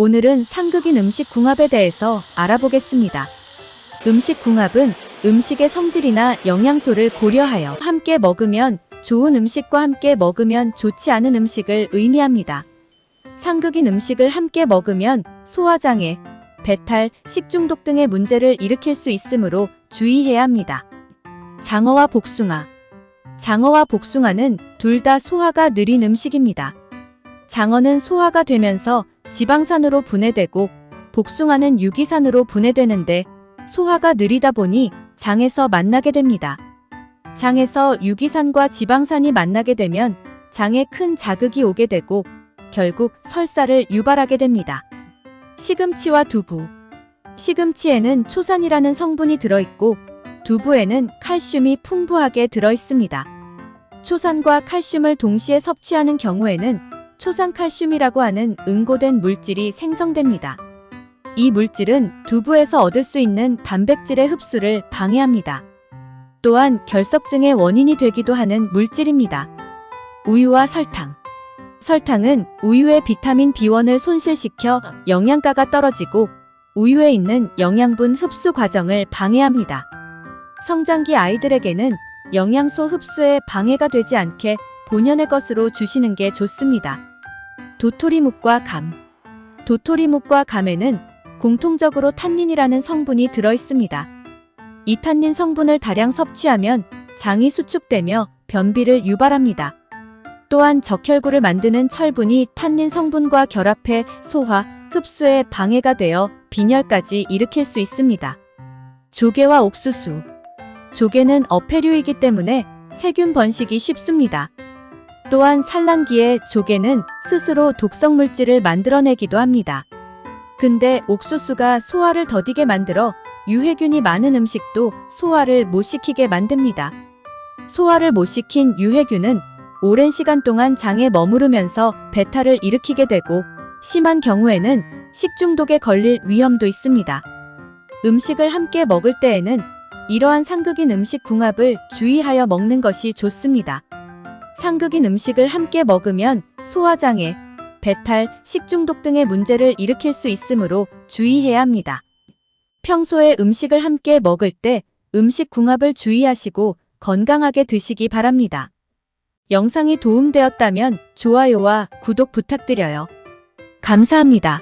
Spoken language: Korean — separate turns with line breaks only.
오늘은 상극인 음식 궁합에 대해서 알아보겠습니다. 음식 궁합은 음식의 성질이나 영양소를 고려하여 함께 먹으면 좋은 음식과 함께 먹으면 좋지 않은 음식을 의미합니다. 상극인 음식을 함께 먹으면 소화장애, 배탈, 식중독 등의 문제를 일으킬 수 있으므로 주의해야 합니다. 장어와 복숭아. 장어와 복숭아는 둘 다 소화가 느린 음식입니다. 장어는 소화가 되면서 지방산으로 분해되고 복숭아는 유기산으로 분해되는데 소화가 느리다 보니 장에서 만나게 됩니다. 장에서 유기산과 지방산이 만나게 되면 장에 큰 자극이 오게 되고 결국 설사를 유발하게 됩니다. 시금치와 두부. 시금치에는 초산이라는 성분이 들어있고 두부에는 칼슘이 풍부하게 들어있습니다. 초산과 칼슘을 동시에 섭취하는 경우에는 초산칼슘이라고 하는 응고된 물질이 생성됩니다. 이 물질은 두부에서 얻을 수 있는 단백질의 흡수를 방해합니다. 또한 결석증의 원인이 되기도 하는 물질입니다. 우유와 설탕. 설탕은 우유의 비타민 B1을 손실시켜 영양가가 떨어지고 우유에 있는 영양분 흡수 과정을 방해합니다. 성장기 아이들에게는 영양소 흡수에 방해가 되지 않게 본연의 것으로 주시는 게 좋습니다. 도토리묵과 감. 도토리묵과 감에는 공통적으로 탄닌이라는 성분이 들어 있습니다. 이 탄닌 성분을 다량 섭취하면 장이 수축되며 변비를 유발합니다. 또한 적혈구를 만드는 철분이 탄닌 성분과 결합해 소화, 흡수에 방해가 되어 빈혈까지 일으킬 수 있습니다. 조개와 옥수수. 조개는 어패류이기 때문에 세균 번식이 쉽습니다. 또한 산란기에 조개는 스스로 독성 물질을 만들어내기도 합니다. 근데 옥수수가 소화를 더디게 만들어 유해균이 많은 음식도 소화를 못 시키게 만듭니다. 소화를 못 시킨 유해균은 오랜 시간 동안 장에 머무르면서 배탈을 일으키게 되고 심한 경우에는 식중독에 걸릴 위험도 있습니다. 음식을 함께 먹을 때에는 이러한 상극인 음식 궁합을 주의하여 먹는 것이 좋습니다. 상극인 음식을 함께 먹으면 소화장애, 배탈, 식중독 등의 문제를 일으킬 수 있으므로 주의해야 합니다. 평소에 음식을 함께 먹을 때 음식 궁합을 주의하시고 건강하게 드시기 바랍니다. 영상이 도움되었다면 좋아요와 구독 부탁드려요. 감사합니다.